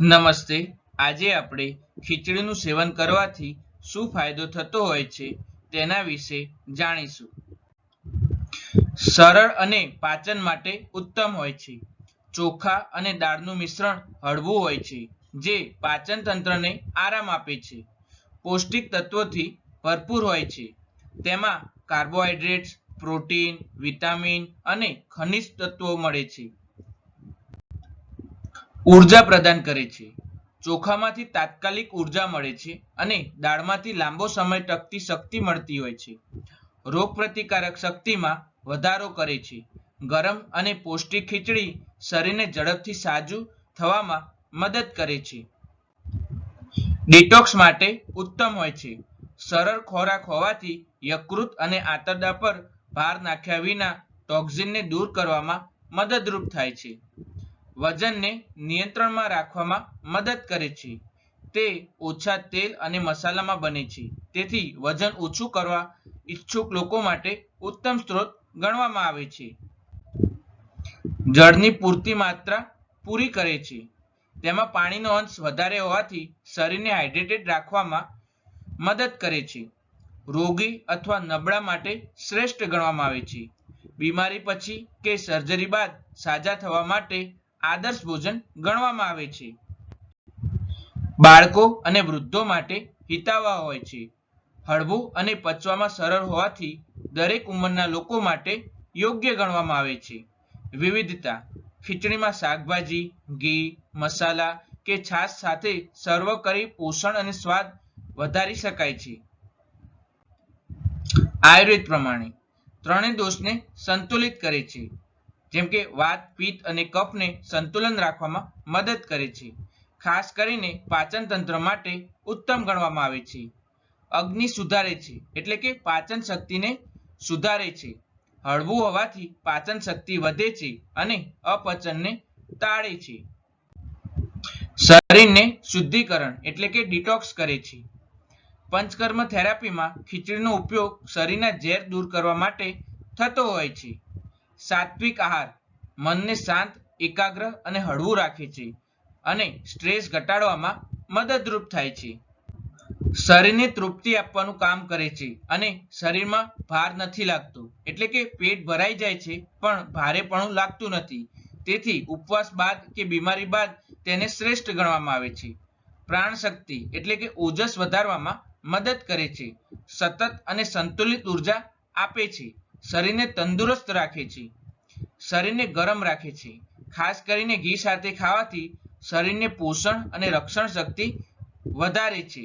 નમસ્તે. આજે આપણે ખીચડીનું સેવન કરવાથી શું ફાયદો થતો હોય છે તેના વિશે જાણીશું. સરળ અને પાચન માટે ઉત્તમ હોય છે. ચોખા અને દાળનું મિશ્રણ હળવું હોય છે, જે પાચન તંત્રને આરામ આપે છે. પૌષ્ટિક તત્વોથી ભરપૂર હોય છે. તેમાં કાર્બોહાઈડ્રેટ્સ, પ્રોટીન, વિટામિન અને ખનિજ તત્વો મળે છે. ઊર્જા પ્રદાન કરે છે. ચોખામાંથી તાત્કાલિક ઊર્જા મળે છે અને દાળમાંથી લાંબો સમય ટકતી શક્તિ મળતી હોય છે. રોગ પ્રતિકારક શક્તિમાં વધારો કરે છે. ગરમ અને પૌષ્ટિક ખીચડી શરીરને ઝડપથી સાજું થવામાં મદદ કરે છે. ડિટોક્સ માટે ઉત્તમ હોય છે. સરળ ખોરાક હોવાથી યકૃત અને આંતરડા પર ભાર નાખ્યા વિના ટોક્સિનને દૂર કરવામાં મદદરૂપ થાય છે. વજનને નિયંત્રણમાં રાખવામાં મદદ કરે છે. તે ઓછા તેલ અને મસાલામાં બને છે. તેથી વજન ઓછું કરવા ઈચ્છુક લોકો માટે ઉત્તમ સ્ત્રોત ગણવામાં આવે છે. જળની પૂરતી માત્રા પૂરી કરે છે. તેમાં પાણીનો અંશ વધારે હોવાથી શરીરને હાઇડ્રેટેડ રાખવામાં મદદ કરે છે. રોગી અથવા નબળા માટે શ્રેષ્ઠ ગણવામાં આવે છે. બીમારી પછી કે સર્જરી બાદ સાજા થવા માટે આદર્શ ભોજન ગણવામાં આવે છે. બાળકો અને વૃદ્ધો માટે હિતાવહ હોય છે. હળવું અને પચવામાં સરળ હોવાથી દરેક ઉંમરના લોકો માટે યોગ્ય ગણવામાં આવે છે. વિવિધતા, ખીચડીમાં શાકભાજી, ઘી, મસાલા કે છાશ સાથે સર્વ કરી પોષણ અને સ્વાદ વધારી શકાય છે. આયુર્વેદ પ્રમાણે ત્રણેય દોષને સંતુલિત કરે છે. જેમ કે વાત, પિત્ત અને કફને સંતુલન રાખવામાં મદદ કરે છે. ખાસ કરીને પાચન તંત્ર માટે ઉત્તમ ગણવામાં આવે છે. અગ્નિ સુધારે છે, એટલે કે પાચન શક્તિને સુધારે છે. હળવું હોવાથી પાચન શક્તિ વધે છે અને અપચનને ટાળે છે. શરીરને શુદ્ધિકરણ, એટલે કે ડિટોક્સ કરે છે. પંચકર્મ થેરાપીમાં ખીચડીનો ઉપયોગ શરીરના ઝેર દૂર કરવા માટે થતો હોય છે. સાત્વિક આહાર. મનને શાંત, એકાગ્ર અને હળવું રાખે છે અને સ્ટ્રેસ ઘટાડવામાં મદદરૂપ થાય છે. શરીરને તૃપ્તિ આપવાનું કામ કરે છે અને શરીરમાં ભાર નથી લાગતો. એટલે કે પેટ ભરાઈ જાય છે, પણ ભારેપણું લાગતું નથી. તેથી ઉપવાસ બાદ કે બીમારી બાદ તેને શ્રેષ્ઠ ગણવામાં આવે છે. પ્રાણ શક્તિ એટલે કે ઓજસ વધારવામાં મદદ કરે છે. સતત અને સંતુલિત ઊર્જા આપે છે. શરીરને તંદુરસ્ત રાખે છે. શરીરને ગરમ રાખે છે. ખાસ કરીને ઘી સાથે ખાવાથી શરીરને પોષણ અને રક્ષણ શક્તિ વધારે છે.